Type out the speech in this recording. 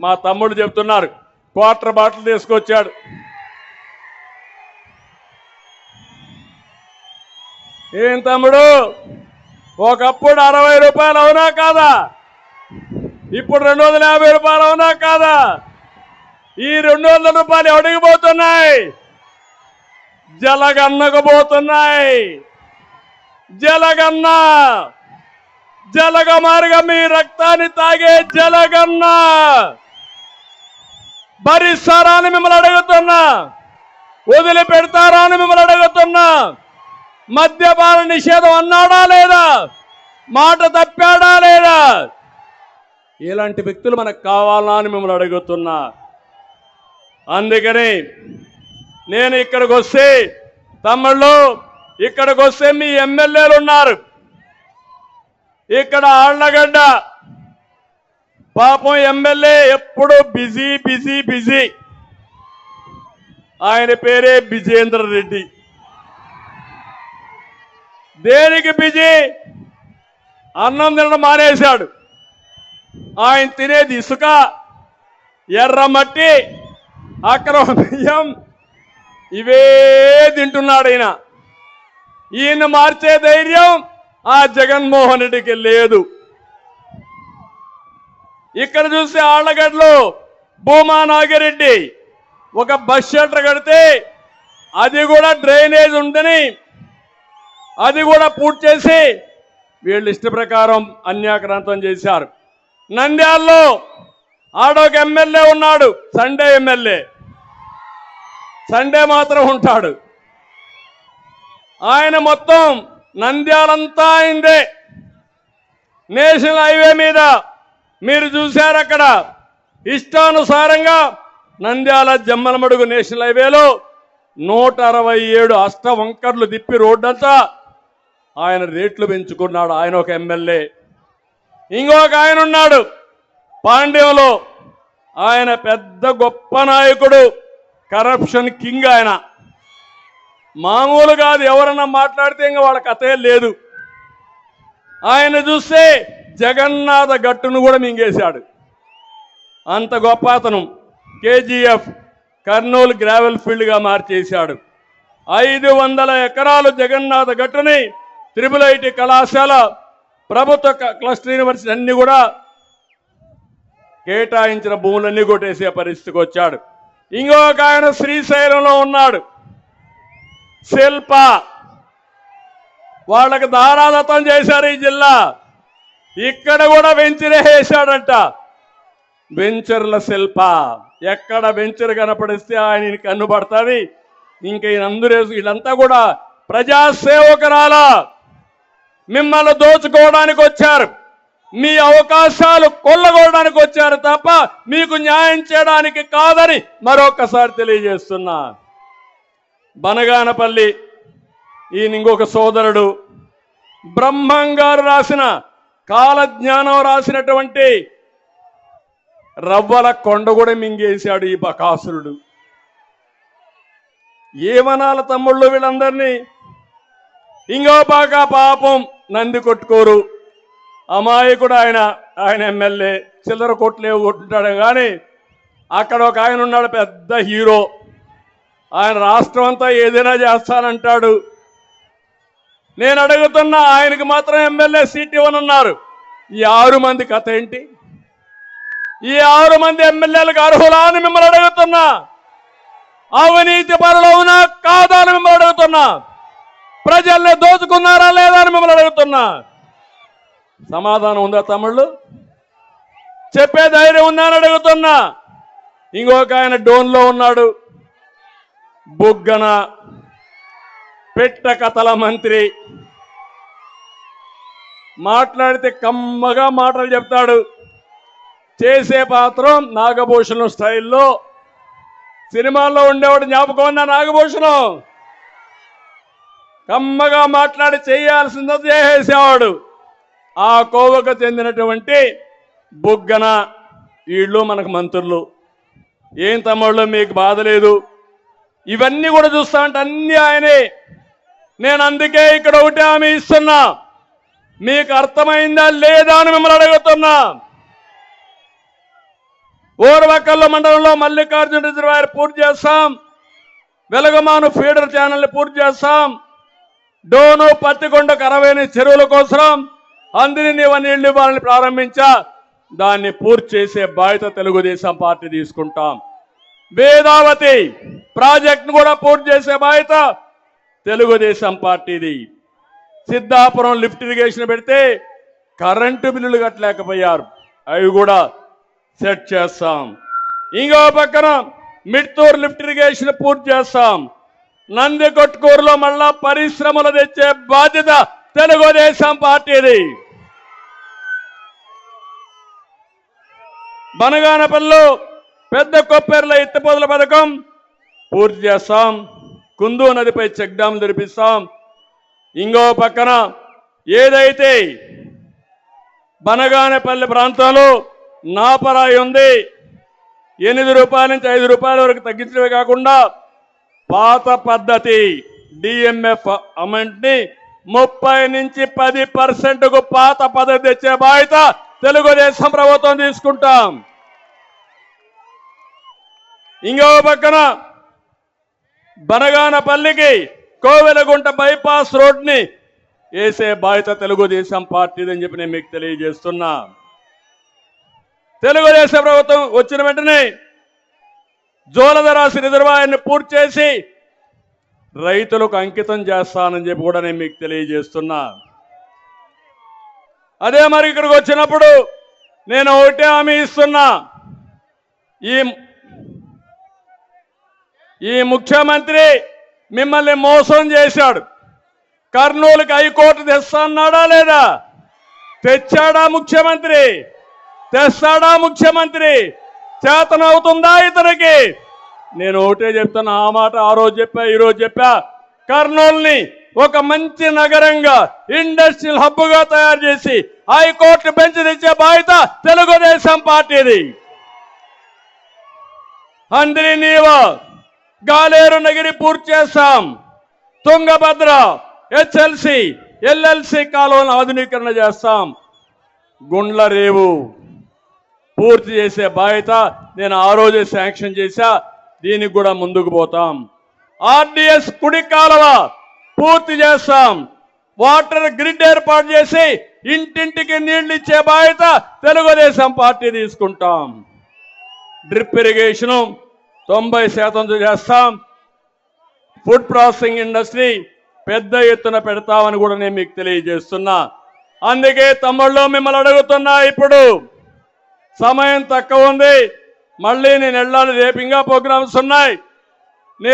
మా తమ్ముడు చెప్తున్నారు. క్వార్టర్ బాటిల్ తీసుకొచ్చాడు. ఏం తమ్ముడు? ఒకప్పుడు అరవై రూపాయలు అవునా కాదా? ఇప్పుడు రెండు వందల యాభై రూపాయలు అవునా కాదా? ఈ రెండు వందల రూపాయలు ఎవడికి పోతున్నాయి? జలగన్నకు పోతున్నాయి. జలగన్న! జలగ మార్గం మీ రక్తాన్ని తాగే జలగన్న! భరిస్తారా అని మిమ్మల్ని అడుగుతున్నా. వదిలిపెడతారా అని మిమ్మల్ని అడుగుతున్నా. మద్యపాన నిషేధం అన్నాడా లేదా? మాట తప్పాడా లేదా? ఇలాంటి వ్యక్తులు మనకు కావాలా అని మిమ్మల్ని అడుగుతున్నా. అందుకని నేను ఇక్కడికి వస్తే తమ్ముళ్ళు ఇక్కడికి వస్తే మీ ఎమ్మెల్యేలు ఉన్నారు. ఇక్కడ ఆళ్ళగడ్డ పాపం ఎమ్మెల్యే ఎప్పుడు బిజీ బిజీ బిజీ. ఆయన పేరే విజేంద్ర రెడ్డి. దేనికి బిజీ? అన్నం తినడం మానేశాడు. ఆయన తినేది ఇసుక ఎర్రమట్టి అక్రమ బియ్యం. ఇవే తింటున్నాడు ఆయన ఈయన మార్చే ధైర్యం ఆ జగన్మోహన్ రెడ్డికి లేదు. ఇక్కడ చూస్తే ఆళ్ళగడ్డలో భూమా నాగిరెడ్డి. ఒక బస్ షెల్టర్ కడితే అది కూడా డ్రైనేజ్ ఉందని అది కూడా పూర్తి చేసి వీళ్ళు ఇష్ట ప్రకారం అన్యాక్రాంతం చేశారు. నంద్యాల్లో ఆడొక ఎమ్మెల్యే ఉన్నాడు సండే ఎమ్మెల్యే. సండే మాత్రం ఉంటాడు. ఆయన మొత్తం నంద్యాలంతా అయిందే. నేషనల్ హైవే మీద మీరు చూశారు అక్కడ. ఇష్టానుసారంగా నంద్యాల జమ్మలమడుగు నేషనల్ హైవేలో నూట అరవై ఏడు అష్ట వంకర్లు తిప్పి రోడ్డంతా ఆయన రేట్లు పెంచుకున్నాడు. ఆయన ఒక ఎమ్మెల్యే. ఇంకొక ఆయన ఉన్నాడు. పాండ్యంలో ఆయన పెద్ద గొప్ప నాయకుడు కరప్షన్ కింగ్ ఆయన. మామూలు కాదు ఎవరన్నా మాట్లాడితే ఇంకా వాళ్ళ కథే లేదు. ఆయన చూస్తే జగన్నాథ గట్టును కూడా మింగేశాడు. అంత గొప్ప అతను. కేజీఎఫ్ కర్నూలు గ్రావెల్ ఫీల్డ్గా మార్చేశాడు. ఐదు వందల ఎకరాలు జగన్నాథ గట్టుని త్రిపుల్ ఐటి కళాశాల ప్రభుత్వ క్లస్టర్ యూనివర్సిటీ అన్ని కూడా కేటాయించిన భూములన్నీ కొట్టేసే పరిస్థితికి వచ్చాడు. ఇంకొక ఆయన శ్రీశైలంలో ఉన్నాడు. శిల్ప వాళ్ళకి దారాదత్తం చేశారు ఈ జిల్లా. ఇక్కడ కూడా వెంచరే వేశాడంట. వెంచర్ల శిల్ప. ఎక్కడ వెంచర్ కనపడిస్తే ఆయన కన్నుపడుతుంది ఇంకా ఈయనందరూ వీళ్ళంతా కూడా ప్రజాసేవకురాల. మిమ్మల్ని దోచుకోవడానికి వచ్చారు. మీ అవకాశాలు కొల్లగొడడానికి వచ్చారు తప్ప మీకు న్యాయం చేయడానికి కాదని మరొకసారి తెలియజేస్తున్నా. బనగానపల్లి ఈయన ఇంకొక సోదరుడు. బ్రహ్మం గారు రాసిన కాలజ్ఞానం రాసినటువంటి రవ్వల కొండ కూడా మింగేశాడు ఈ బకాసురుడు. ఏమనాల తమ్ముళ్ళు వీళ్ళందరినీ? ఇంకో బాగా పాపం నంది కొట్టుకోరు. అమాయకుడు ఆయన ఆయన ఎమ్మెల్యే. చిల్లర కొట్లేవు కొట్టుంటాడు కానీ అక్కడ ఒక ఆయన ఉన్నాడు పెద్ద హీరో. ఆయన రాష్ట్రం అంతా ఏదైనా చేస్తానంటాడు. నేను అడుగుతున్నా ఆయనకి మాత్రం ఎమ్మెల్యే సీట్ ఇవ్వనున్నారు. ఈ ఆరు మంది కథ ఏంటి? ఈ ఆరు మంది ఎమ్మెల్యేలకు అర్హులా అని మిమ్మల్ని అడుగుతున్నా. అవినీతి పరులు అవునా కాదా అని మిమ్మల్ని అడుగుతున్నా. ప్రజల్ని దోచుకున్నారా లేదా అని మిమ్మల్ని అడుగుతున్నా. సమాధానం ఉందా తమ్ముళ్ళు? చెప్పే ధైర్యం ఉందా అని అడుగుతున్నా. ఇంకొక ఆయన డోన్లో ఉన్నాడు. బుగ్గన పెట్ట కథల మంత్రి. మాట్లాడితే కమ్మగా మాటలు చెప్తాడు. చేసే పాత్రం నాగభూషణం స్టైల్లో. సినిమాల్లో ఉండేవాడు జ్ఞాపకం ఉందా నాగభూషణం? కమ్మగా మాట్లాడి చేయాల్సిందో చేసేవాడు. ఆ కోవకు చెందినటువంటి బుగ్గన వీళ్ళు మనకు మంత్రులు. ఏం తమ్ముళ్ళు మీకు బాధ లేదు. ఇవన్నీ కూడా చూస్తా అన్నీ ఆయనే. నేను అందుకే ఇక్కడ ఒకటి హామీ ఇస్తున్నా. మీకు అర్థమైందా లేదా అని మిమ్మల్ని అడుగుతున్నా. ఓర్వకల్లు మండలంలో మల్లికార్జున రిజర్వాయర్ పూర్తి చేస్తాం. వెలగమాను ఫీడర్ ఛానల్ని పూర్తి చేస్తాం. డోను పత్తికొండకు అరవైని చెరువుల కోసం అందరి నీవ నీళ్ళు ఇవ్వాలని ప్రారంభించా. దాన్ని పూర్తి చేసే బాధ్యత తెలుగుదేశం పార్టీ తీసుకుంటాం. వేదావతి ప్రాజెక్ట్ను కూడా పూర్తి చేసే బాధ్యత తెలుగుదేశం పార్టీది. సిద్ధాపురం లిఫ్ట్ ఇరిగేషన్ పెడితే కరెంటు బిల్లులు కట్టలేకపోయారు. అవి కూడా సెట్ చేస్తాం. ఇంకో పక్కన మిడ్తూరు లిఫ్ట్ ఇరిగేషన్ పూర్తి చేస్తాం. నంది కొట్కూరులో మళ్ళా పరిశ్రమలు తెచ్చే బాధ్యత తెలుగుదేశం పార్టీది. బనగానపల్లిలో పెద్ద కొప్పేర్ల ఎత్తిపోతల పథకం పూర్తి చేస్తాం. కుందు నదిపై చెక్ డ్యాం తెరిపిస్తాం. ఇంకో పక్కన ఏదైతే బనగానేపల్లి ప్రాంతంలో నాపరాయి ఉంది ఎనిమిది రూపాయల నుంచి ఐదు రూపాయల వరకు తగ్గించడమే కాకుండా పాత పద్ధతి డిఎంఎఫ్ అమౌంట్ని ముప్పై నుంచి పది పర్సెంట్కు పాత పద్ధతి తెచ్చే బాధ్యత తెలుగుదేశం ప్రభుత్వం తీసుకుంటాం. ఇంకో పక్కన బనగానపల్లికి కోవెలగుంట బైపాస్ రోడ్ని వేసే బాధ్యత తెలుగుదేశం పార్టీదని చెప్పి నేను మీకు తెలియజేస్తున్నా. తెలుగుదేశం ప్రభుత్వం వచ్చిన వెంటనే జోలధరాశి రిజర్వాయర్ని పూర్తి చేసి రైతులకు అంకితం చేస్తానని చెప్పి కూడా నేను మీకు తెలియజేస్తున్నా. అదే మరి ఇక్కడికి వచ్చినప్పుడు నేను ఒకటే హామీ ఇస్తున్నా. ఈ ఈ ముఖ్యమంత్రి మిమ్మల్ని మోసం చేశాడు. కర్నూలుకి హైకోర్టు తెస్తా అన్నాడా లేదా? తెచ్చాడా ముఖ్యమంత్రి? తెస్తాడా ముఖ్యమంత్రి? చేతనవుతుందా ఇతనికి? నేను ఒకటే చెప్తాను ఆ మాట ఆ రోజు చెప్పా ఈ రోజు చెప్పా. కర్నూలుని ఒక మంచి నగరంగా ఇండస్ట్రియల్ హబ్గా తయారు చేసి హైకోర్టు బెంచ్ తెచ్చే బాధ్యత తెలుగుదేశం పార్టీది. అందరి నీవా. గాలేరు నగిరి పూర్తి చేస్తాం తుంగభద్ర హెచ్ఎల్సి ఎల్ఎల్సి కాలువలను ఆధునీకరణ చేస్తాం. గుండ్ల రేవు పూర్తి చేసే బాధ్యత నేను ఆ రోజే శాంక్షన్ చేశా. దీనికి కూడా ముందుకు పోతాం. ఆర్డిఎస్ కుడి కాలువ పూర్తి చేస్తాం. వాటర్ గ్రిడ్ ఏర్పాటు చేసి ఇంటింటికి నీళ్ళు ఇచ్చే బాధ్యత తెలుగుదేశం పార్టీ తీసుకుంటాం. డ్రిప్ ఇరిగేషన్ తొంభై శాతం చేస్తాం. ఫుడ్ ప్రాసెసింగ్ ఇండస్ట్రీ పెద్ద ఎత్తున పెడతామని కూడా నేను మీకు తెలియజేస్తున్నా. అందుకే తమ్ముళ్ళు మిమ్మల్ని అడుగుతున్నా ఇప్పుడు. సమయం తక్కువ ఉంది. మళ్ళీ నేను వెళ్ళాలి. రేపు ఇంకా ప్రోగ్రామ్స్ ఉన్నాయి.